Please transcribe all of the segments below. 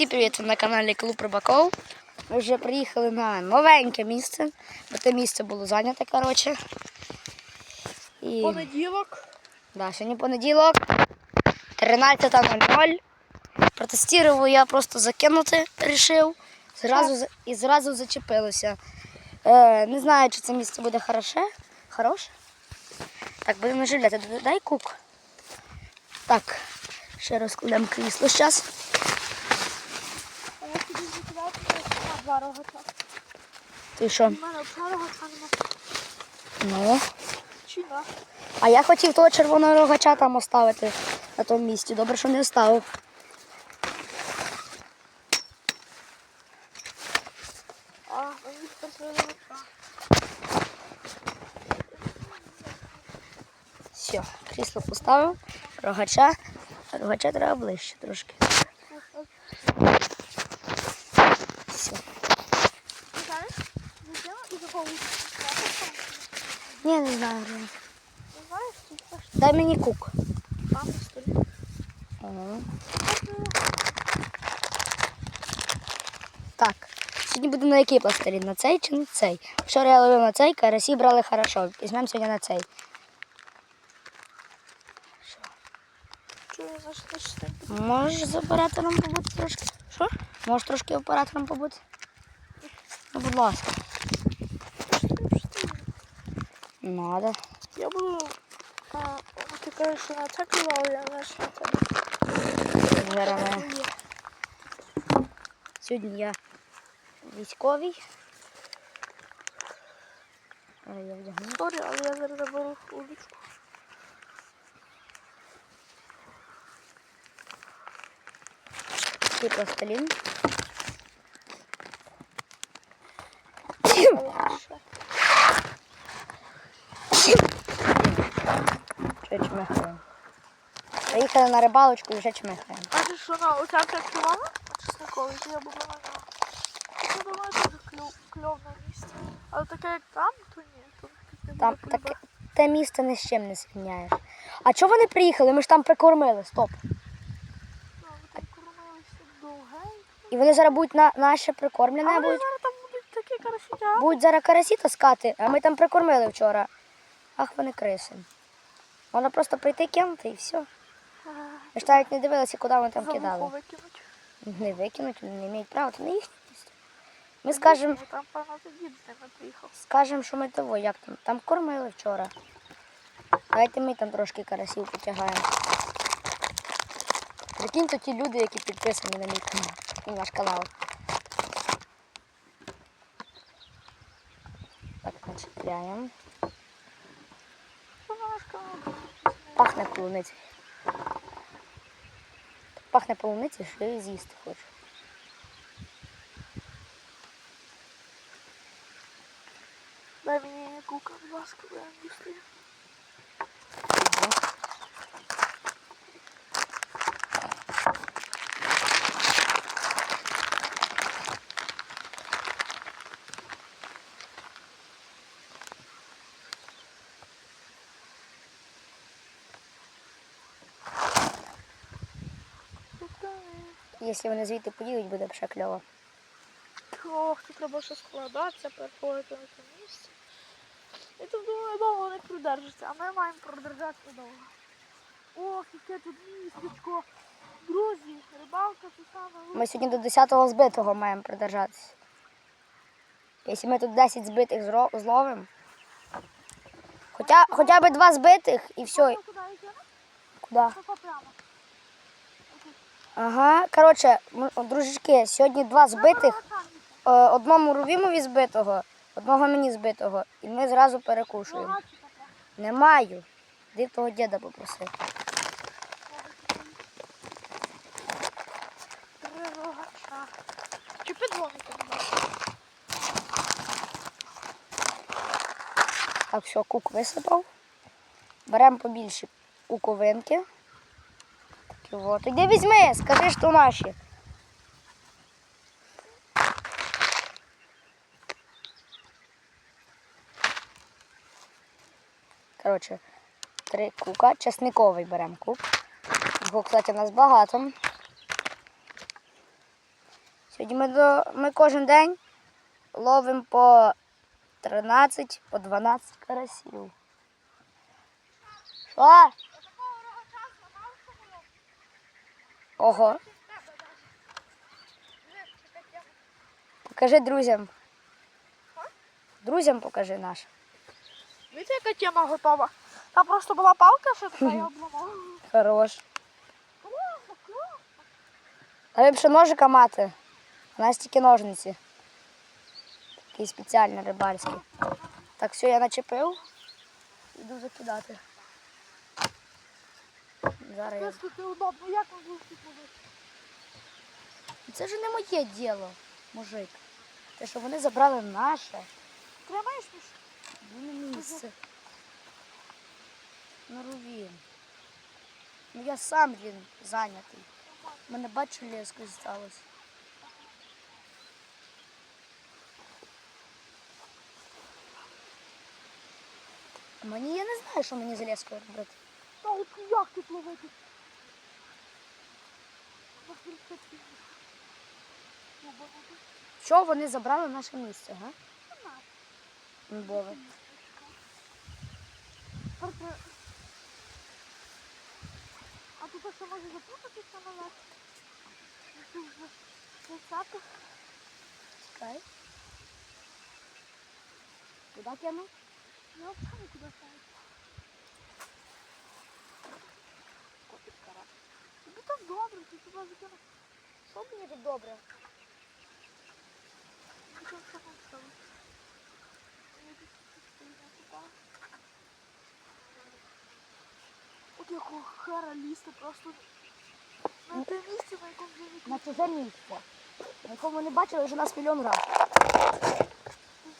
Всі привіт ви на каналі Клуб Рибаков. Ми вже приїхали на новеньке місце, бо те місце було зайняте, коротше. І Понеділок. да, сьогодні понеділок, 13.00. Протестував я просто закинути вирішив. Зразу, і зразу зачепилося. Е, не знаю, чи це місце буде хороше. Хороше. Так, будемо жиляти. Дай кук. Так, ще розкладемо крісло зараз. А я тобі закидаю Ти що? У мене два рогача нема. Ну. Чи? А я хотів того червоного рогача там оставити на тому місці. Добре, що не оставив. А, мені тепер. Все, крісло поставив, рогача. Рогача треба ближче трошки. Все. Ти знаєш? Зачем і такого Ні, не знаю. Дай мені кук. Ага. Так. Сьогодні буде на який пластилін? На цей чи на цей? Вчора я ловив на цей, карасі брали хорошо. Візьмемо сьогодні на цей. Можеш з оператором побути трошки? Що? Можеш трошки оператором побути? Ну, будь ласка. Надо. Я буду... А, ти кажеш, що на це клював, я знаєш, на тебе. Зараз. Сьогодні я військовий. Зараз я вдягну. Сорі, але я зараз заберу удочку. Пластилін. Але ще. Що чмихаємо. Приїхали на рибалочку і вже чмихаємо. А ти що, на оця ця клювана? Чесниковий, я буду на. Я думаю, дуже клю, кльовне місце. Але таке як там, то ні. Тут не Там таке, те місце ні з чим не зрівняєш. А чого вони приїхали? Ми ж там прикормили, стоп. Ну, ви там кормилися довгенько. І вони зараз будуть на наше А прикормлене вони будуть. зараз там будуть такі карасітя. Будуть зараз карасі таскати, а ми там прикормили вчора. Ах, вони криси. Можна просто прийти кинути і все. Ми ж навіть не дивилися, куди вони там кидали. викинуть. Не викинуть, вони не мають права, це не їхнє місце. Ми скажемо, Ну, Там, певно, тоді з ними приїхав. скажемо, що ми того, як там. Там кормили вчора. Давайте ми там трошки карасів потягаємо. Прикинь, то ті люди, які підписані на мій канал і наш канал. Так, начепляємо. Ну, Пахне полуницею. Пахне полуницею, що я її з'їсти хочу. Дай мені кука, будь ласка, я не Якщо вони звідти поїдуть, буде б ще кльово. Ох, тут треба ще складатися, переходити на це місце. І тут думаю, довго не продержиться, а ми маємо продержатися довго. Ох, яке тут містечко. Друзі, рибалка це саме Ми сьогодні до 10-го збитого маємо придержатися. Якщо ми тут 10 збитих зловимо. Хоча, хоча б два збитих і все. Туди? Куди? Ага, коротше, дружечки, сьогодні два збитих, е, одному Рувімові збитого, одного мені збитого, і ми зразу перекушуємо. Не маю. Де того діда попросив. Чи підломити. Так, все, кук висипав. Беремо побільше куковинки. От. Іди візьми, скажи, що наші. Коротше, три кука. Часниковий беремо кук. Його, кстати, у нас багато. Сьогодні ми, до, ми кожен день ловимо по 13, по 12 карасів. Що? Ого. Покажи друзям. Друзям покажи наш. Видите, яка тема готова? Там просто була палка, що така я обламала. Хорош. Класно. Б ще ножика мати. У нас тільки ножниці. Такий спеціальний рибальський. Так, все, я начепив. Іду закидати. Зараз я... Це тут неудобно, як будемо тут? Це ж не моє діло, мужик. Те, що вони забрали наше. Тримаєш між? Ну, не місце. На рувін. Ну я сам він зайнятий. Мене бачу леску сталося. Мені я не знаю, що мені з лескою робити. Та от як тут ловити? Що вони забрали наше місце, га? Бови. А тут ще може запутатися на вас? Десята. Чекай. Куди кинув? Я взагалі куди ставити. Кара. Тобі так добре, ти туди закинув. Що мені тут добре? От якого хера лізти просто на те місце, на якому вже На чуже місце. На якому не бачили вже нас мільйон разів. Ні,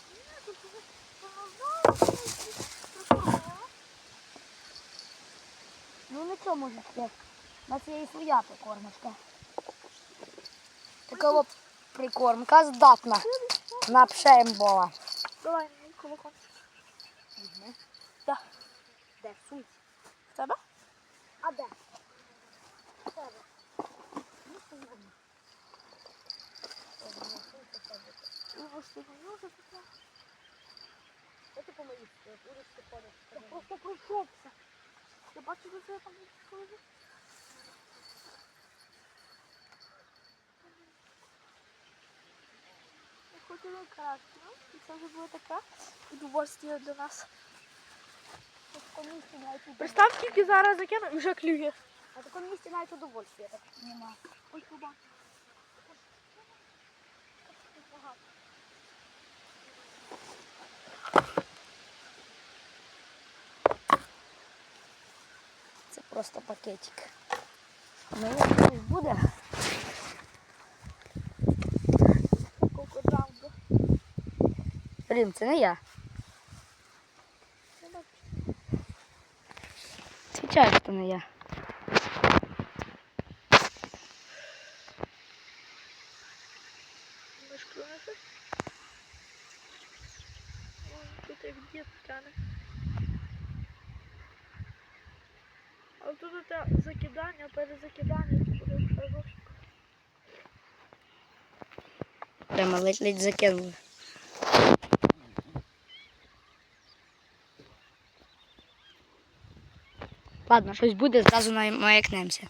тут вже давно прикольно. Ну нічого може таке. У нас є і своя прикормочка. Така от прикормка здатна на пшембола. Давай кулаком. Да. Де суть? В тебе? А де? І ось ти вже таке. Що ти помоїш? Будеш ти ходиш. Просто пройшовся. Я бачу, що це там схоже. Я краще, ну, і це вже було таке удовольствие для нас. В такому місці навіть удовольствия. Представ, скільки зараз закину вже клює. На такому місці навіть удовольствия так нема. Ось побач. Просто пакетик. Ну, як буде. Джамбо. Блін, це не я. Бачу. Звичайно, що не я. Не ж клює щось. Ой, тут як дід тяне. А тут це закидання, перезакидання, буде. Прямо ледь-ледь закинули. Ладно, щось буде, зразу маякнемося.